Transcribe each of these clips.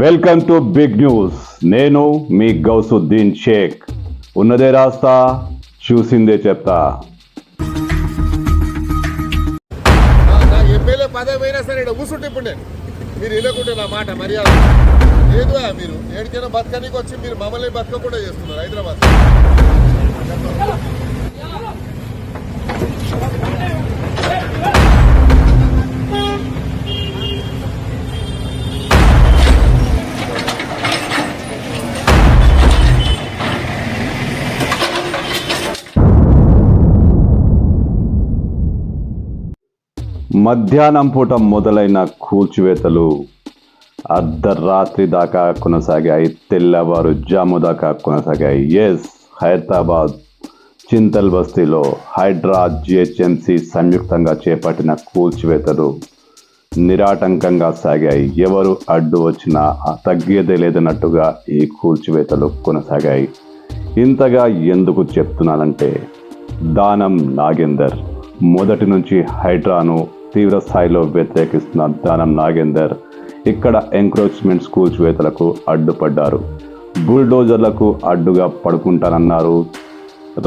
Welcome to big news. నేను మీ గౌసుద్దీన్ షేక్. ఉన్నదే రాస్తా చూసిందే చెప్తా. ఎమ్మెల్యే పదవైనా సరే ఇక్కడ కూర్చుంటే ఇప్పుడు నేను. మీరు వినకుంటే నా మాట మర్యాద. లేదు మీరు. ఏడికైనా బతకనికి వచ్చి మీరు మమ్మల్ని బతకకుండా చేస్తున్నారు హైదరాబాద్. మధ్యాహ్నం పూట మొదలైన కూల్చివేతలు అర్ధరాత్రి దాకా కొనసాగాయి తెల్లవారు జాము దాకా కొనసాగాయి. ఎస్ హైదరాబాద్ చింతల్ బస్తీలో హైడ్రా జిహెచ్ఎంసి సంయుక్తంగా చేపట్టిన కూల్చివేతలు నిరాటంకంగా సాగాయి. ఎవరు అడ్డు వచ్చినా తగ్గేదే లేదన్నట్టుగా ఈ కూల్చివేతలు కొనసాగాయి. ఇంతగా ఎందుకు చెప్తున్నానంటే దానం నాగేందర్ మొదటి నుంచి హైడ్రాను తీవ్ర స్థాయిలో వ్యతిరేకిస్తున్న దానం నాగేందర్ ఇక్కడ ఎంక్రోచ్మెంట్ కూల్చివేతలకు అడ్డుపడ్డారు. బుల్డోజర్లకు అడ్డుగా పడుకుంటానన్నారు.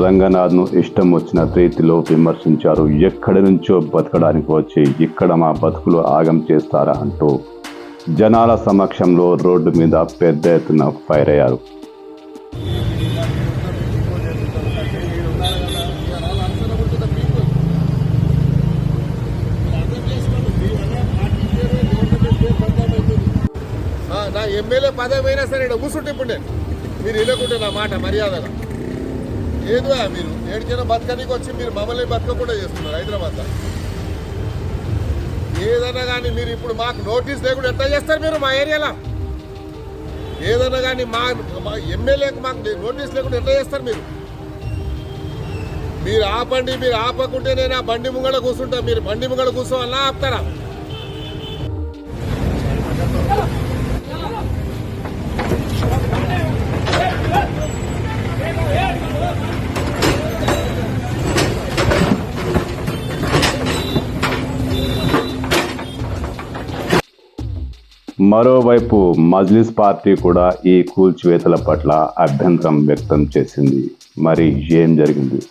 రంగనాథ్ను ఇష్టం వచ్చిన రీతిలో విమర్శించారు. ఎక్కడి నుంచో బతకడానికి వచ్చి ఇక్కడ మా బతుకులు ఆగం చేస్తారా అంటూ జనాల సమక్షంలో రోడ్డు మీద పెద్ద ఎత్తున ఫైర్ అయ్యారు. ఎమ్మెల్యే పదవి అయినా సరే ఇక్కడ కూర్చుంటే ఇప్పుడు నేను. మీరు వినకుంటే నా మాట మర్యాదగా. లేదు మీరు? ఏడికైనా బతకడానికి వచ్చి మీరు మమ్మల్ని బతకకుండా చేస్తున్నారు హైదరాబాద్ ఏదన్నా కానీ మీరు ఇప్పుడు మాకు నోటీస్ లేకుండా ఎట్లా చేస్తారు మీరు మా ఏరియాలో? ఏదన్నా కానీ మా ఎమ్మెల్యేకి మాకు నోటీస్ లేకుండా ఎట్లా చేస్తారు మీరు? మీరు ఆపండి మీరు ఆపకుంటే నేను ఆ బండి ముంగడ కూర్చుంటా. మీరు బండి ముంగడ కూర్చోవాలన్నా ఆపుతారా? మరోవైపు మజ్లిస్ పార్టీ కూడా ఈ కూల్చివేతల పట్ల అభ్యంతరం వ్యక్తం చేసింది. మరి ఏం జరిగింది?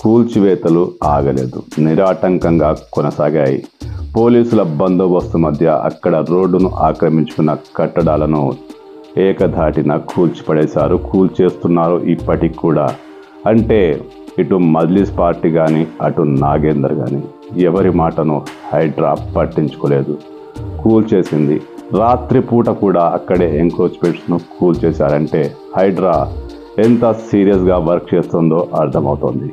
కూల్చివేతలు ఆగలేదు. నిరాటంకంగా కొనసాగాయి. పోలీసుల బందోబస్తు మధ్య అక్కడ రోడ్డును ఆక్రమించుకున్న కట్టడాలను ఏకధాటిన కూల్చిపడేశారు. కూల్చేస్తున్నారు ఇప్పటికి కూడా. అంటే ఇటు మజ్లిస్ పార్టీ కానీ అటు నాగేందర్ కానీ ఎవరి మాటను హైడ్రా పట్టించుకోలేదు. కూల్ చేసింది రాత్రిపూట కూడా అక్కడే ఎంక్రోచ్మెంట్స్ను కూల్ చేశారంటే హైడ్రా ఎంత సీరియస్గా వర్క్ చేస్తుందో అర్థమవుతోంది.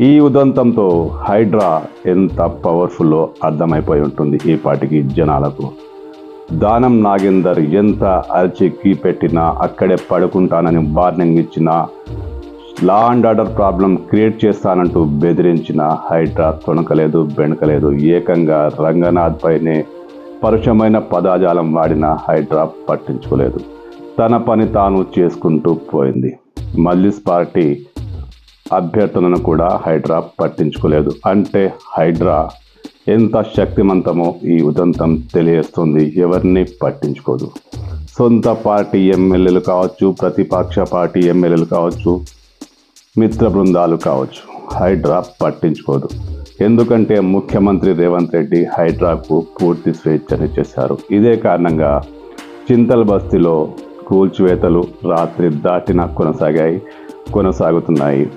ఈ ఉదంతంతో హైడ్రా ఎంత పవర్ఫుల్లో అర్థమైపోయి ఉంటుంది ఈ పాటికి జనాలకు. దానం నాగేందర్ ఎంత అరిచెక్కి పెట్టినా అక్కడే పడుకుంటానని వార్నింగ్ ఇచ్చినా law and order problem create చేస్తానంటూ బెదిరించిన హైడ్రా తొణకలేదు బెణకలేదు. ఏకంగా రంగనాథ్ పైనే పరుషమైన పదాజాలం వాడిన హైడ్రా పట్టించుకోలేదు. తన పని తాను చేసుకుంటూ పోయింది. మల్లిస్ పార్టీ అభ్యర్థనను కూడా హైడ్రా పట్టించుకోలేదు. అంటే హైడ్రా ఎంత శక్తిమంతమో ఈ ఉదంతం తెలియజేస్తుంది. ఎవరిని పట్టించుకోదు. సొంత పార్టీ ఎమ్మెల్యేలు కావచ్చు ప్రతిపక్ష పార్టీ ఎమ్మెల్యేలు కావచ్చు మిత్ర బృందాలు కావచ్చు హైడ్రా పట్టించుకోదు. ఎందుకంటే ముఖ్యమంత్రి రేవంత్ రెడ్డి హైడ్రాకు పూర్తి స్వేచ్ఛనిచ్చేశారు ఇదే కారణంగా చింతల బస్తీలో కూల్చివేతలు రాత్రి దాటిన కొనసాగాయి కొనసాగుతున్నాయి.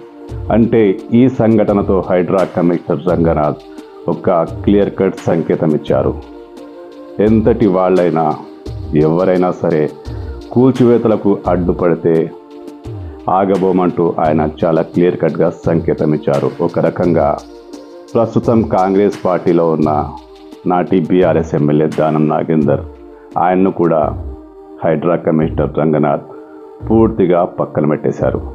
అంటే ఈ సంఘటనతో హైడ్రా కమిషనర్ రంగనాథ్ ఒక క్లియర్ కట్ సంకేతం ఇచ్చారు. ఎంతటి వాళ్ళైనా ఎవరైనా సరే కూల్చివేతలకు అడ్డుపడితే ఆగబోమంటూ ఆయన చాలా క్లియర్ కట్గా సంకేతం ఇచ్చారు. ఒక రకంగా ప్రస్తుతం కాంగ్రెస్ పార్టీలో ఉన్న నాటి బీఆర్ఎస్ ఎమ్మెల్యే దానం నాగేందర్ ఆయన్ను కూడా హైడ్రా కమిషనర్ రంగనాథ్ పూర్తిగా పక్కన పెట్టేశారు.